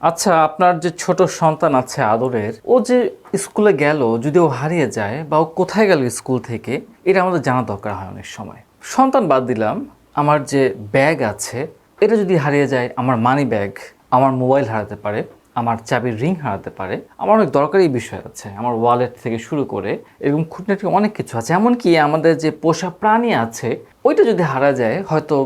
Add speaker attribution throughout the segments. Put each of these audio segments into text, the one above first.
Speaker 1: আচ্ছা আপনার যে ছোট সন্তান আছে আদরের, ও যে স্কুলে গেল, যদি ও হারিয়ে যায় বা ও কোথায় গেল স্কুল থেকে, এটা আমাদের জানা দরকার হয় অনেক সময়। সন্তান বাদ দিলাম, আমার যে ব্যাগ আছে, এটা যদি হারিয়ে যায়, আমার মানি ব্যাগ আমার মোবাইল হারাতে পারে, আমার চাবির রিং হারাতে পারে, আমার অনেক দরকারি বিষয় আছে, আমার ওয়ালেট থেকে শুরু করে এরকম খুঁটিনাটি অনেক কিছু আছে। এমনকি আমাদের যে পোষা প্রাণী আছে, ওইটা যদি হারা যায়, হয়তো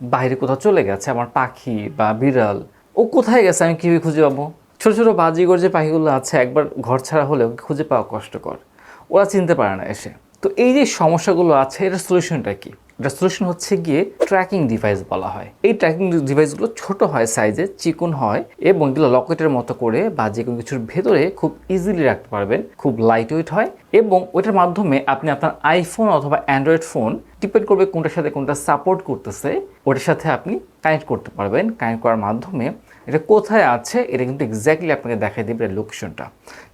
Speaker 1: বাইরে কোথাও চলে গেছে, আমার পাখি বা বিড়াল ও কোথায় গেছে? আমি কীভাবে খুঁজে পাবো? ছোটো ছোটো বাজিগর যে পাখিগুলো আছে, একবার ঘর ছাড়া হলে ওকে খুঁজে পাওয়া কষ্টকর। ওরা চিনতে পারে না এসে। তো এই যে সমস্যাগুলো আছে, এটার সলিউশনটা কি? এটার সলিউশন হচ্ছে গিয়ে ট্র্যাকিং ডিভাইস বলা হয়। এই ট্র্যাকিং ডিভাইসগুলো ছোট হয় সাইজে চিকন হয় এবং এগুলো লকেটের মতো করে বা যে কোনো কিছুর ভেতরে খুব ইজিলি রাখতে পারবেন, খুব লাইট ওয়েট হয় এবং ওইটার মাধ্যমে আপনি আপনার আইফোন অথবা অ্যান্ড্রয়েড ফোন ডিপেন্ড করবে কোনটার সাথে কোনটা সাপোর্ট করতেছে ওটার সাথে আপনি কানেক্ট করতে পারবেন। কানেক্ট করার মাধ্যমে এটা কোথায় আছে, এটা কিন্তু এক্স্যাক্টলি আপনাকে দেখাই দেবে লোকেশনটা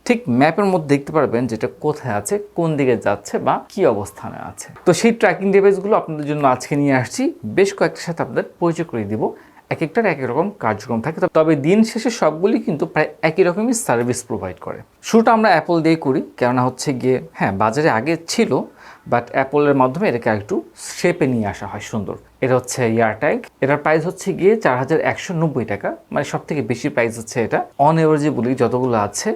Speaker 1: ঠিক ম্যাপের মধ্যে দেখতে পারবেন যেটা কোথায় আছে, কোন দিকে যাচ্ছে বা কি অবস্থানে আছে। তো সেই ট্র্যাকিং ডিভাইসগুলো আপনাদের জন্য আজকে নিয়ে আসছি। বেশ কয়েকটার সাথে আপনাদের পরিচয় করে দিব। এক একটার এক রকম কার্যক্রম থাকে। তবে দিন শেষে সবগুলি কিন্তু প্রায় একই রকমই সার্ভিস প্রোভাইড করে। শুরুটা আমরা অ্যাপল দিয়ে করি। কেননা হচ্ছে গিয়ে হ্যাঁ বাজারে আগে ছিল বাট অ্যাপলের মাধ্যমে এটাকে একটু শেপে নিয়ে আসা হয় সুন্দর। এটা হচ্ছে ইয়ারট্যাগ এটার প্রাইস হচ্ছে গিয়ে চার হাজার একশো নব্বই টাকা। মানে সব থেকে বেশি প্রাইস হচ্ছে এটা। অন এভারেজে বলি যতগুলো আছে,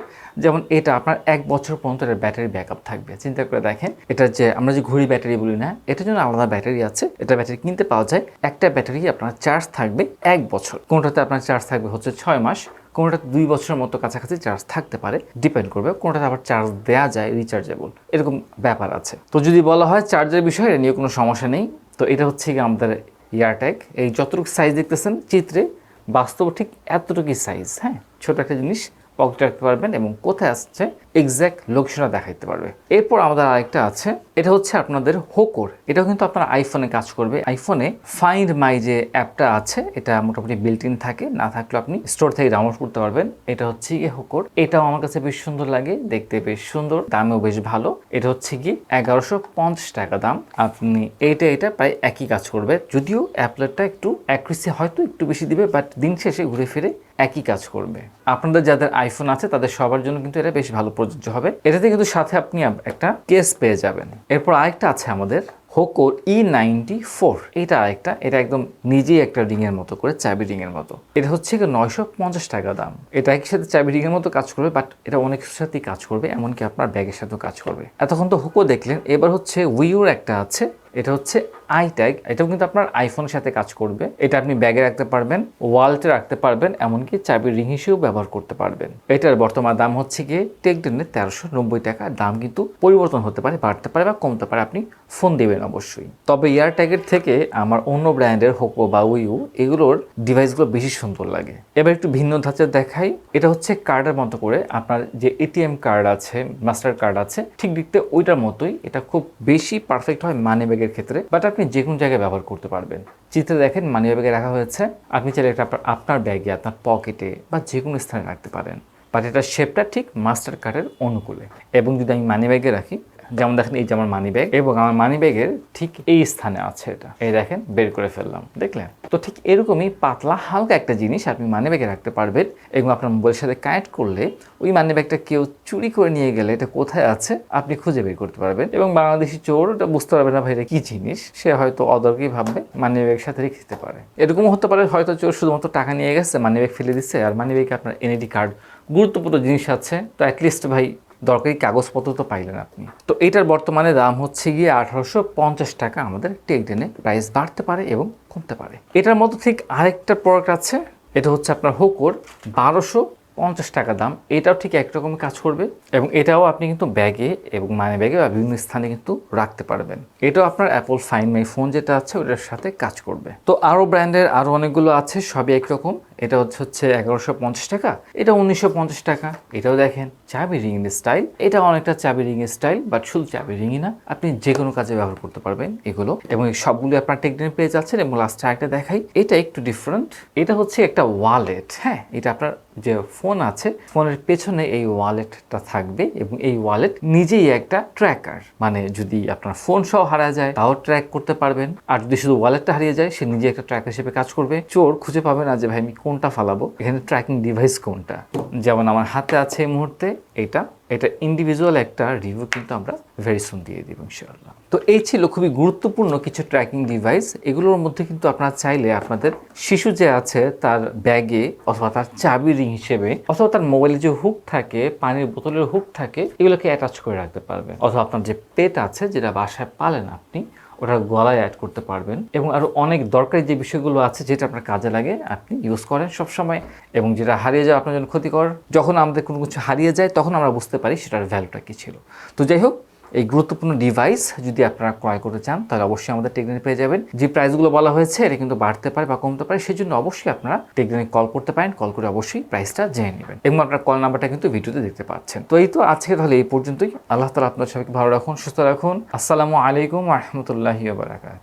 Speaker 1: যেমন এটা আপনার এক বছর পর্যন্ত এটার ব্যাটারি ব্যাকআপ থাকবে। চিন্তা করে দেখেন এটা যে আমরা যে ঘড়ি ব্যাটারি বলি না, এটার জন্য আলাদা ব্যাটারি আছে। এটা ব্যাটারি কিনতে পাওয়া যায়। একটা ব্যাটারি আপনার চার্জ থাকবে এক বছর। কোনটাতে আপনার চার্জ থাকবে হচ্ছে ছয় মাস। কোনোটা দুই বছরের মতো কাছাকাছি চার্জ থাকতে পারে। ডিপেন্ড করবে কোনোটাতে আবার চার্জ দেওয়া যায় রিচার্জেবল এরকম ব্যাপার আছে। তো যদি বলা হয় চার্জের বিষয়ে নিয়ে কোনো সমস্যা নেই। তো এটা হচ্ছে গিয়ে আমাদের ইয়ারট্যাগ এই যতটুকু সাইজ দেখতেছেন, চিত্রে বাস্তব ঠিক এতটুকুই সাইজ হ্যাঁ? ছোট একটা জিনিস পকেটে রাখতে পারবেন এবং কোথায় আসছে এক্স্যাক্ট লোকেশনটা দেখাইতে পারবে। এরপর আমাদের আরেকটা আছে এটা হচ্ছে আপনাদের হোকোর। এটাও কিন্তু আপনার আইফোনে কাজ করবে। আইফোনে ফাইন্ড মাই যে অ্যাপটা আছে, এটা মোটামুটি বিল্ট ইন থাকে। না থাকলে আপনি স্টোর থেকে ডাউনলোড করতে পারবেন। এটা হচ্ছে গিয়ে হোকোর। এটাও আমার কাছে বেশ সুন্দর লাগে। দেখতে বেশ সুন্দর, দামেও বেশ ভালো। এটা হচ্ছে গিয়ে এগারোশো পঞ্চাশ টাকা দাম। আপনি এইটা এটা প্রায় একই কাজ করবে। যদিও অ্যাপলেটটা একটু অ্যাক্রিসি হয়তো একটু বেশি দিবে বাট দিন শেষে ঘুরে ফিরে একই কাজ করবে। আপনাদের যাদের আইফোন আছে, তাদের সবার জন্য কিন্তু এটা বেশ ভালো প্রযোজ্য হবে। এটাতে কিন্তু সাথে আপনি একটা কেস পেয়ে যাবেন। এরপর আরেকটা আছে আমাদের হোকো ই নাইনটি ফোর এটা আরেকটা, এটা একদম নিজেই একটা রিং এর মতো করে, চাবি রিং এর মতো। এটা হচ্ছে কি নয়শো পঞ্চাশ টাকা দাম। এটা একই সাথে চাবি রিং এর মতো কাজ করবে বাট এটা অনেক সাথেই কাজ করবে, এমনকি আপনার ব্যাগের সাথেও কাজ করবে। এতক্ষণ তো হোকো দেখলেন, এবার হচ্ছে উইউর একটা আছে এটা হচ্ছে আই ট্যাগ এটাও কিন্তু আপনার আইফোনের সাথে কাজ করবে। এটা আপনি ব্যাগে রাখতে পারবেন ওয়ালেটে রাখতে পারবেন, এমনকি চাবির রিং হিসেবেও ব্যবহার করতে পারবেন। এটার বর্তমান দাম হচ্ছে গিয়ে টেকডেনের তেরোশো নব্বই টাকা। দাম কিন্তু পরিবর্তন হতে পারে, বাড়তে পারে বা কমতে পারে, আপনি ফোন দেবেন অবশ্যই। তবে ইয়ার ট্যাগের থেকে আমার অন্য ব্র্যান্ডের হোকো বা উইউ এগুলোর ডিভাইসগুলো বেশি সুন্দর লাগে। এবার একটু ভিন্ন ধাঁচের দেখাই। এটা হচ্ছে কার্ডের মতো করে আপনার যে এটিএম কার্ড আছে মাস্টার কার্ড আছে, ঠিক দেখতে ওইটার মতোই। এটা খুব বেশি পারফেক্ট হয় মানি ব্যাগের ক্ষেত্রে বাট আপনি যে কোনো জায়গায় ব্যবহার করতে পারবেন। চিত্রে দেখেন মানি ব্যাগে রাখা হয়েছে। আপনি চাইলে এটা আপনার ব্যাগে, আপনার পকেটে বা যে কোনো স্থানে রাখতে পারেন। বাট এটার শেপটা ঠিক মাস্টার কার্ডের অনুকূলে। এবং যদি আমি মানি ব্যাগে রাখি যেমন দেখেন, এই যে আমার মানি ব্যাগ এবং আমার মানি ব্যাগের ঠিক এই স্থানে আছে এটা। এই দেখেন, বের করে ফেললাম, দেখলেন? তো ঠিক এরকমই পাতলা, হালকা একটা জিনিস আপনি মানি ব্যাগে রাখতে পারবেন এবং আপনার মোবাইলের সাথে কানেক্ট করলে ওই মানি ব্যাগটা কেউ চুরি করে নিয়ে গেলে এটা কোথায় আছে আপনি খুঁজে বের করতে পারবেন। এবং বাংলাদেশি চোর ওটা বুঝতে পারবে না ভাই এটা কি জিনিস, সে হয়তো অদরকেই ভাববে মানি ব্যাগের সাথে রেখে দিতে পারে। এরকমও হতে পারে, হয়তো চোর শুধুমাত্র টাকা নিয়ে গেছে মানি ব্যাগ ফেলে দিচ্ছে আর মানি ব্যাগে আপনার এনআইডি কার্ড গুরুত্বপূর্ণ জিনিস আছে। তো অ্যাটলিস্ট ভাই দরকারি কাগজপত্র তো পাইলেন আপনি। তো এটার বর্তমানে দাম হচ্ছে গিয়ে আঠারোশো পঞ্চাশ টাকা। আমাদের টেকডেনে প্রাইস বাড়তে পারে এবং কমতে পারে। এটার মতো ঠিক আরেকটা প্রোডাক্ট আছে। এটা হচ্ছে আপনার হোকোর বারোশো পঞ্চাশ টাকা দাম। এটাও ঠিক একরকম কাজ করবে এবং এটাও আপনি কিন্তু ব্যাগে এবং মানি ব্যাগে বা বিভিন্ন স্থানে কিন্তু রাখতে পারবেন। এটাও আপনার অ্যাপল ফাইন মাই ফোন যেটা আছে, ওটার সাথে কাজ করবে। তো আরও ব্র্যান্ডের আরও অনেকগুলো আছে, সবই একরকম। এটা হচ্ছে হচ্ছে এগারোশো পঞ্চাশ টাকা, এটা উনিশশো পঞ্চাশ টাকা। এটাও দেখেন, চাবি রিং স্টাইল এটা অনেকটা চাবি রিং স্টাইল বাট শুধু চাবি রিংই না, আপনি যে কোনো কাজে ব্যবহার করতে পারবেন এগুলো। এবং সবগুলো আপনার টেকনিক পেয়ে যাচ্ছেন। এবং লাস্টে একটা দেখাই, এটা একটু ডিফারেন্ট এটা হচ্ছে একটা ওয়ালেট হ্যাঁ? এটা আপনার যে ফোন আছে ফোনের পেছনে এই ওয়ালেটটা থাকবে। এবং এই ওয়ালেট নিজেই একটা ট্র্যাকার মানে যদি আপনার ফোন সহ হারা যায়, তাও ট্র্যাক করতে পারবেন। আর যদি শুধু ওয়ালেটটা হারিয়ে যায়, সে নিজে একটা ট্র্যাক হিসেবে কাজ করবে। চোর খুঁজে পাবে না যে, ভাই, আমি কোন কোনটা ফালাবো? এখানে ট্র্যাকিং ডিভাইস কোনটা? যেমন আমার হাতে আছে এই মুহূর্তে এটা। এটা ইন্ডিভিজুয়াল একটা রিভিউ কিন্তু আমরা ভেরি সুন দিয়ে দিব, ইনশাআল্লাহ। তো এই ছিল খুবই গুরুত্বপূর্ণ কিছু ট্র্যাকিং ডিভাইস এগুলোর মধ্যে কিন্তু আপনারা চাইলে আপনাদের শিশু যে আছে তার ব্যাগে অথবা তার চাবি রিং হিসেবে অথবা তার মোবাইলে যে হুক থাকে, পানির বোতলের হুক থাকে, এগুলোকে অ্যাটাচ করে রাখতে পারবেন। অথবা আপনার যে পেট আছে, যেটা বাসায় পালেন আপনি ওটা গলায় অ্যাড করতে পারবেন এবং আরও অনেক দরকারি যে বিষয়গুলো আছে যেটা আপনার কাজে লাগে, আপনি ইউজ করেন সব সময় এবং যেটা হারিয়ে যায় আপনার জন্য ক্ষতিকর, যখন আমাদের কোনো কিছু হারিয়ে যায় তখন আমরা বুঝতে পারি সেটার ভ্যালুটা কী ছিল। তো যাই হোক এই গুরুত্বপূর্ণ ডিভাইস যদি আপনারা ক্রয় করতে চান, তাহলে অবশ্যই আমাদের টেকনিক পেয়ে যাবেন। যে প্রাইসগুলো বলা হয়েছে, এটা কিন্তু বাড়তে পারে বা কমতে পারে সেই জন্য অবশ্যই আপনারা টেকনিক কল করতে পারেন। কল করে অবশ্যই প্রাইসটা জেনে নেবেন। এবং আপনার কল নাম্বারটা কিন্তু ভিডিওতে দেখতে পাচ্ছেন। তো এই তো আজকে তাহলে এই পর্যন্তই। আল্লাহ তালা আপনার সবাইকে ভালো রাখুন, সুস্থ রাখুন। আসসালামু আলাইকুম রহমতুল্লাহি বারাকাত